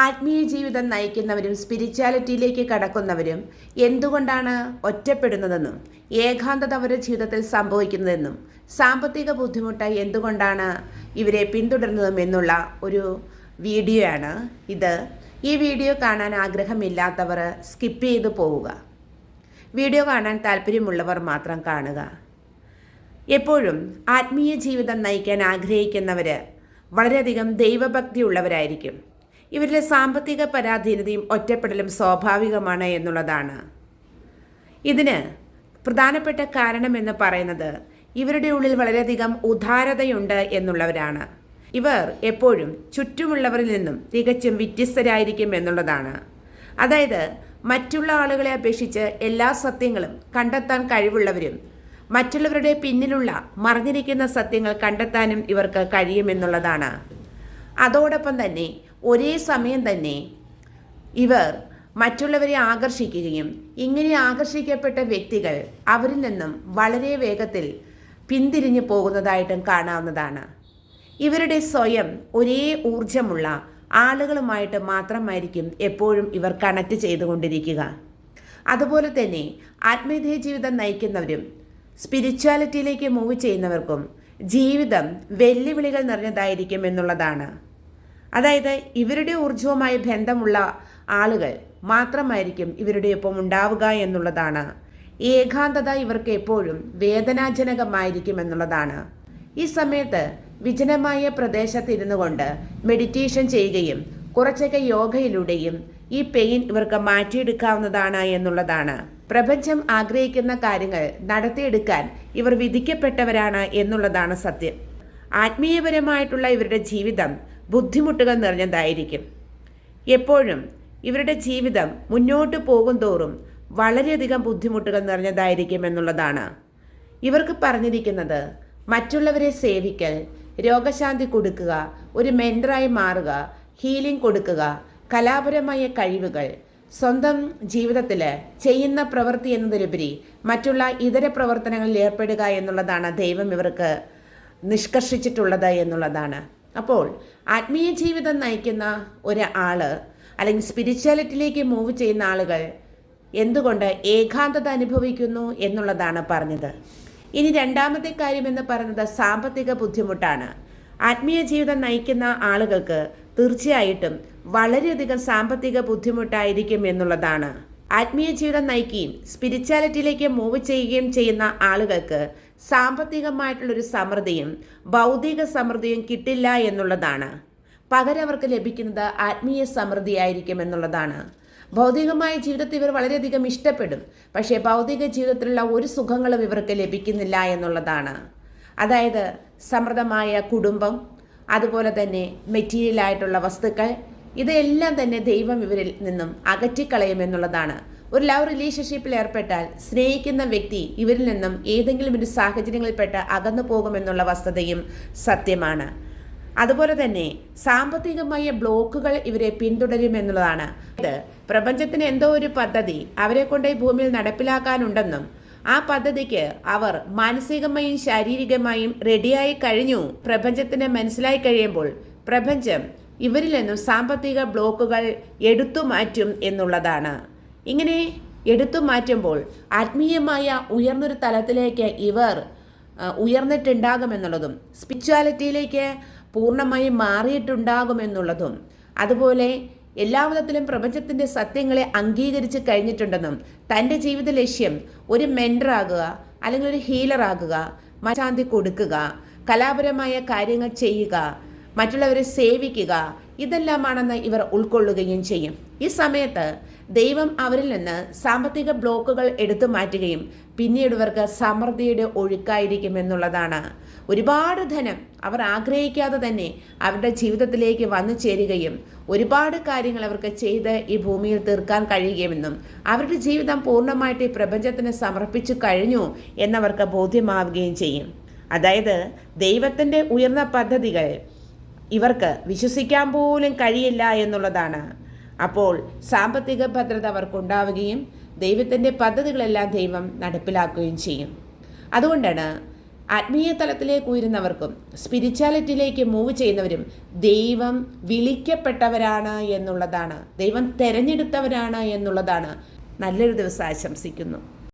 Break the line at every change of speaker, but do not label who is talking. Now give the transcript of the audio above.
ആത്മീയ ജീവിതം നയിക്കുന്നവരും സ്പിരിച്വാലിറ്റിയിലേക്ക് കടക്കുന്നവരും എന്തുകൊണ്ടാണ് ഒറ്റപ്പെടുന്നതെന്നും ഏകാന്തത അവരുടെ ജീവിതത്തിൽ സംഭവിക്കുന്നതെന്നും സാമ്പത്തിക ബുദ്ധിമുട്ട് എന്തുകൊണ്ടാണ് ഇവരെ പിന്തുടരുന്നതും എന്നുള്ള ഒരു വീഡിയോ ആണ് ഇത്. ഈ വീഡിയോ കാണാൻ ആഗ്രഹമില്ലാത്തവർ സ്കിപ്പ് ചെയ്ത് പോവുക. വീഡിയോ കാണാൻ താല്പര്യമുള്ളവർ മാത്രം കാണുക. എപ്പോഴും ആത്മീയ ജീവിതം നയിക്കാൻ ആഗ്രഹിക്കുന്നവർ വളരെയധികം ദൈവഭക്തി ഉള്ളവരായിരിക്കും ഇവരിലെ സാമ്പത്തിക പരാധീനതയും ഒറ്റപ്പെടലും സ്വാഭാവികമാണ് എന്നുള്ളതാണ്. ഇതിന് പ്രധാനപ്പെട്ട കാരണം എന്ന് പറയുന്നത് ഇവരുടെ ഉള്ളിൽ വളരെയധികം ഉദാരതയുണ്ട് എന്നുള്ളവരാണ്. ഇവർ എപ്പോഴും ചുറ്റുമുള്ളവരിൽ നിന്നും തികച്ചും വ്യത്യസ്തരായിരിക്കും എന്നുള്ളതാണ്. അതായത് മറ്റുള്ള ആളുകളെ അപേക്ഷിച്ച് എല്ലാ സത്യങ്ങളും കണ്ടെത്താൻ കഴിവുള്ളവരും മറ്റുള്ളവരുടെ പിന്നിലുള്ള മറിഞ്ഞിരിക്കുന്ന സത്യങ്ങൾ കണ്ടെത്താനും ഇവർക്ക് കഴിയുമെന്നുള്ളതാണ്. അതോടൊപ്പം തന്നെ ഒരേ സമയം തന്നെ ഇവർ മറ്റുള്ളവരെ ആകർഷിക്കുകയും ഇങ്ങനെ ആകർഷിക്കപ്പെട്ട വ്യക്തികൾ അവരിൽ നിന്നും വളരെ വേഗത്തിൽ പിന്തിരിഞ്ഞു പോകുന്നതായിട്ടും കാണാവുന്നതാണ്. ഇവരുടെ സ്വയം ഒരേ ഊർജമുള്ള ആളുകളുമായിട്ട് മാത്രമായിരിക്കും എപ്പോഴും ഇവർ കണക്ട് ചെയ്തുകൊണ്ടിരിക്കുക. അതുപോലെ തന്നെ ആത്മീയ ജീവിതം നയിക്കുന്നവരും സ്പിരിച്വാലിറ്റിയിലേക്ക് മൂവ് ചെയ്യുന്നവർക്കും ജീവിതം വെല്ലുവിളികൾ നിറഞ്ഞതായിരിക്കും എന്നുള്ളതാണ്. അതായത് ഇവരുടെ ഊർജവുമായി ബന്ധമുള്ള ആളുകൾ മാത്രമായിരിക്കും ഇവരുടെ ഒപ്പം ഉണ്ടാവുക എന്നുള്ളതാണ്. ഏകാന്തത ഇവർക്ക് എപ്പോഴും വേദനാജനകമായിരിക്കും എന്നുള്ളതാണ്. ഈ സമയത്ത് വിജനമായ പ്രദേശത്തിരുന്നു കൊണ്ട് മെഡിറ്റേഷൻ ചെയ്യുകയും കുറച്ചൊക്കെ യോഗയിലൂടെയും ഈ പെയിൻ ഇവർക്ക് മാറ്റിയെടുക്കാവുന്നതാണ് എന്നുള്ളതാണ്. പ്രപഞ്ചം ആഗ്രഹിക്കുന്ന കാര്യങ്ങൾ നടത്തിയെടുക്കാൻ ഇവർ വിധിക്കപ്പെട്ടവരാണ് എന്നുള്ളതാണ് സത്യം. ആത്മീയപരമായിട്ടുള്ള ഇവരുടെ ജീവിതം ബുദ്ധിമുട്ടുകൾ നിറഞ്ഞതായിരിക്കും. എപ്പോഴും ഇവരുടെ ജീവിതം മുന്നോട്ട് പോകും തോറും വളരെയധികം ബുദ്ധിമുട്ടുകൾ നിറഞ്ഞതായിരിക്കും എന്നുള്ളതാണ്. ഇവർക്ക് പറഞ്ഞിരിക്കുന്നത് മറ്റുള്ളവരെ സേവിക്കൽ രോഗശാന്തി കൊടുക്കുക ഒരു മെന്ററായി മാറുക ഹീലിംഗ് കൊടുക്കുക കലാപരമായ കഴിവുകൾ സ്വന്തം ജീവിതത്തിൽ ചെയ്യുന്ന പ്രവൃത്തി എന്നതിലുപരി മറ്റുള്ള ഇതര പ്രവർത്തനങ്ങളിൽ ഏർപ്പെടുക എന്നുള്ളതാണ് ദൈവം ഇവർക്ക് നിഷ്കർഷിച്ചിട്ടുള്ളത് എന്നുള്ളതാണ്. അപ്പോൾ ആത്മീയ ജീവിതം നയിക്കുന്ന ഒരാൾ അല്ലെങ്കിൽ സ്പിരിച്വാലിറ്റിയിലേക്ക് മൂവ് ചെയ്യുന്ന ആളുകൾ എന്തുകൊണ്ട് ഏകാന്തത അനുഭവിക്കുന്നു എന്നുള്ളതാണ് പറഞ്ഞത്. ഇനി രണ്ടാമത്തെ കാര്യം എന്ന് പറയുന്നത് സാമ്പത്തിക ബുദ്ധിമുട്ടാണ്. ആത്മീയ ജീവിതം നയിക്കുന്ന ആളുകൾക്ക് തീർച്ചയായിട്ടും വളരെയധികം സാമ്പത്തിക ബുദ്ധിമുട്ടായിരിക്കും എന്നുള്ളതാണ്. ആത്മീയ ജീവിതം നയിക്കുകയും സ്പിരിച്വാലിറ്റിയിലേക്ക് മൂവ് ചെയ്യുകയും ചെയ്യുന്ന ആളുകൾക്ക് സാമ്പത്തികമായിട്ടുള്ളൊരു സമൃദ്ധിയും ഭൗതിക സമൃദ്ധിയും കിട്ടില്ല എന്നുള്ളതാണ്. പകരം അവർക്ക് ലഭിക്കുന്നത് ആത്മീയ സമൃദ്ധിയായിരിക്കും എന്നുള്ളതാണ്. ഭൗതികമായ ജീവിതത്തെ ഇവർ വളരെയധികം ഇഷ്ടപ്പെടും. പക്ഷേ ഭൗതിക ജീവിതത്തിലുള്ള ഒരു സുഖങ്ങളും ഇവർക്ക് ലഭിക്കുന്നില്ല എന്നുള്ളതാണ്. അതായത് സമൃദ്ധമായ കുടുംബം അതുപോലെ തന്നെ മെറ്റീരിയലായിട്ടുള്ള വസ്തുക്കൾ ഇതെല്ലാം തന്നെ ദൈവം ഇവരിൽ നിന്നും അകറ്റിക്കളയുമെന്നുള്ളതാണ് ഒരു ലവ് റിലേഷൻഷിപ്പിൽ ഏർപ്പെട്ടാൽ സ്നേഹിക്കുന്ന വ്യക്തി ഇവരിൽ നിന്നും ഏതെങ്കിലും ഒരു സാഹചര്യങ്ങളിൽപ്പെട്ട് അകന്നു പോകുമെന്നുള്ള വസ്തുതയും സത്യമാണ്. അതുപോലെ തന്നെ സാമ്പത്തികമായ ബ്ലോക്കുകൾ ഇവരെ പിന്തുടരുമെന്നുള്ളതാണ് ഇത് പ്രപഞ്ചത്തിന് എന്തോ ഒരു പദ്ധതി അവരെ കൊണ്ട് ഈ ഭൂമിയിൽ നടപ്പിലാക്കാനുണ്ടെന്നും ആ പദ്ധതിക്ക് അവർ മാനസികമായും ശാരീരികമായും റെഡിയായി കഴിഞ്ഞു. പ്രപഞ്ചത്തിന് മനസ്സിലായി കഴിയുമ്പോൾ പ്രപഞ്ചം ഇവരിൽ നിന്നും സാമ്പത്തിക ബ്ലോക്കുകൾ എടുത്തു മാറ്റും എന്നുള്ളതാണ്. ഇങ്ങനെ എടുത്തു മാറ്റുമ്പോൾ ആത്മീയമായ ഉയർന്നൊരു തലത്തിലേക്ക് ഇവർ ഉയർന്നിട്ടുണ്ടാകുമെന്നുള്ളതും സ്പിരിച്വാലിറ്റിയിലേക്ക് പൂർണമായി മാറിയിട്ടുണ്ടാകുമെന്നുള്ളതും അതുപോലെ എല്ലാ വിധത്തിലും പ്രപഞ്ചത്തിന്റെ സത്യങ്ങളെ അംഗീകരിച്ച് കഴിഞ്ഞിട്ടുണ്ടെന്നും തന്റെ ജീവിത ലക്ഷ്യം ഒരു മെന്ററാകുക അല്ലെങ്കിൽ ഒരു ഹീലറാകുക മശാന്തി കൊടുക്കുക കലാപരമായ കാര്യങ്ങൾ ചെയ്യുക മറ്റുള്ളവരെ സേവിക്കുക ഇതെല്ലാമാണെന്ന് ഇവർ ഉൾക്കൊള്ളുകയും ചെയ്യും. ഈ സമയത്ത് ദൈവം അവരിൽ നിന്ന് സാമ്പത്തിക ബ്ലോക്കുകൾ എടുത്തു മാറ്റുകയും പിന്നീട് ഇവർക്ക് സമൃദ്ധിയുടെ ഒഴുക്കായിരിക്കും എന്നുള്ളതാണ്. ഒരുപാട് ധനം അവർ ആഗ്രഹിക്കാതെ തന്നെ അവരുടെ ജീവിതത്തിലേക്ക് വന്നു ചേരുകയും ഒരുപാട് കാര്യങ്ങൾ അവർക്ക് ചെയ്ത് ഈ ഭൂമിയിൽ തീർക്കാൻ കഴിയുമെന്നും അവരുടെ ജീവിതം പൂർണമായിട്ട് ഈ പ്രപഞ്ചത്തിന് സമർപ്പിച്ചു കഴിഞ്ഞു എന്നവർക്ക് ബോധ്യമാവുകയും ചെയ്യും. അതായത് ദൈവത്തിന്റെ ഉയർന്ന പദ്ധതികൾ ഇവർക്ക് വിശ്വസിക്കാൻ പോലും കഴിയില്ല എന്നുള്ളതാണ്. അപ്പോൾ സാമ്പത്തിക ഭദ്രത അവർക്കുണ്ടാവുകയും ദൈവത്തിന്റെ പദ്ധതികളെല്ലാം ദൈവം നടപ്പിലാക്കുകയും ചെയ്യും. അതുകൊണ്ടാണ് ആത്മീയ തലത്തിലേക്ക് ഉയരുന്നവർക്കും സ്പിരിച്വാലിറ്റിയിലേക്ക് മൂവ് ചെയ്യുന്നവരും ദൈവം വിളിക്കപ്പെട്ടവരാണ് എന്നുള്ളതാണ്. ദൈവം തിരഞ്ഞെടുത്തവരാണ് എന്നുള്ളതാണ്. നല്ലൊരു ദിവസം ആശംസിക്കുന്നു.